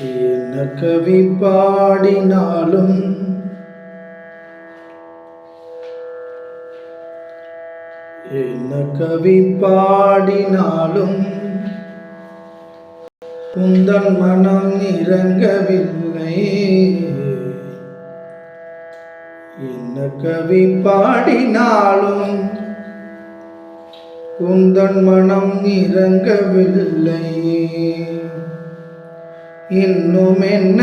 என்ன கவி பாடினாலும் என்ன கவி பாடினாலும் உந்தன் மனம் இறங்கவில்லை. என்ன கவி பாடினாலும் உந்தன் மனம் இறங்கவில்லை. இன்னும் என்ன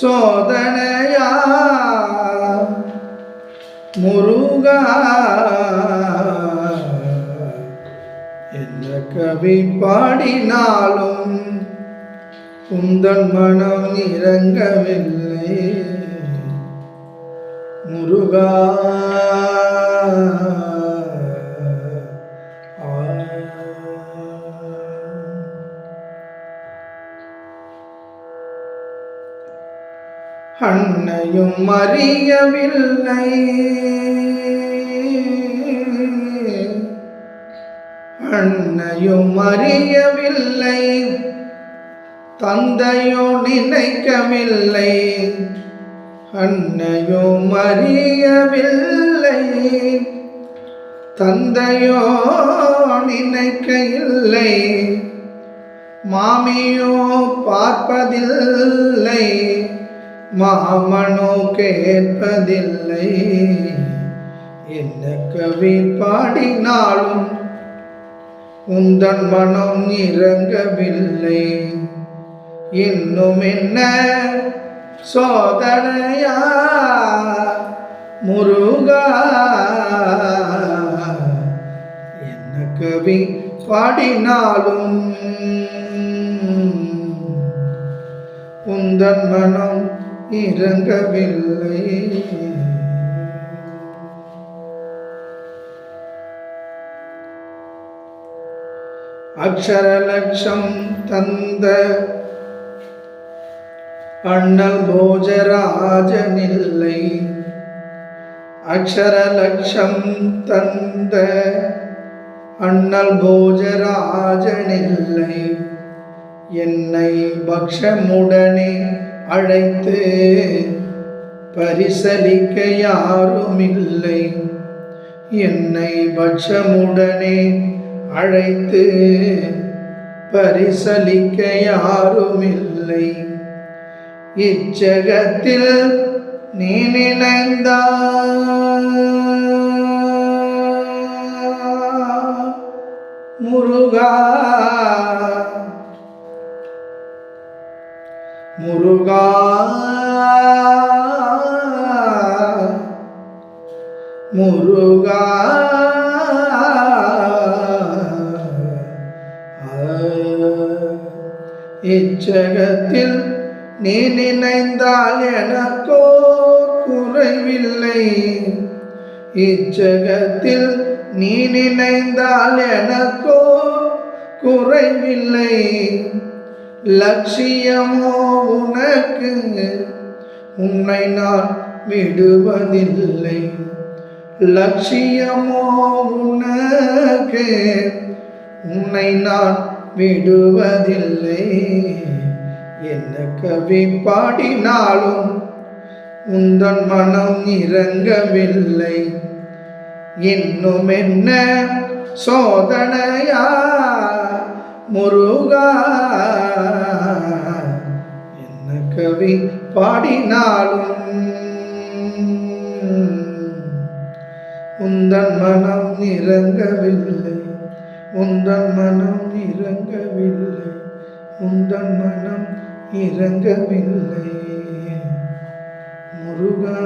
சோதனையா? முருகா? என்ன கவி பாடினாலும் குந்தன் மனம் இறங்கவில்லை முருகா? அன்னையும் அறியவில்லை. அன்னையும் அறியவில்லை. தந்தையோ நினைக்கவில்லை. அன்னையும் அறியவில்லை. தந்தையோ நினைக்க இல்லை மாமியோ பார்ப்பதில்லை. மாமனோ கேட்பதில்லை என்ன கவி பாடினாலும் உந்தன் மனம் இறங்கவில்லை. இன்னும் என்ன சோதனையா? முருகா. என்ன கவி பாடினாலும் உந்தன் மனம் இறங்கவில்லை. அக்ஷரலட்சம் தந்த அண்ணல் போஜராஜனில்லை அக்ஷரலட்சம் தந்த அண்ணல் போஜராஜனில்லை என்னை பக்ஷமுடனே அழைத்து பரிசலிக்க யாருமில்லை. என்னை பட்சமுடனே அழைத்து பரிசலிக்க யாருமில்லை. இச்சகத்தில் நீ நினைந்தால் முருகா முருகா. முருகா. இச்சகத்தில் நீ நினைந்தால் எனக்கோ குறைவில்லை. இச்சகத்தில் நீ நினைந்தால் எனக்கோ குறைவில்லை. லட்சியமோ உனக்கு உன்னை நான் விடுவதில்லை. லட்சியமோ உனக்கு உன்னை நான் விடுவதில்லை. என்ன கவி பாடினாலும் உந்தன் மனம் இறங்கவில்லை. இன்னும் என்ன சோதனையா முருகா என்ன கவி பாடினாலும் உந்தன் மனம் இறங்கவில்லை உந்தன் மனம் இறங்கவில்லை உந்தன் மனம் இறங்கவில்லை. முருகா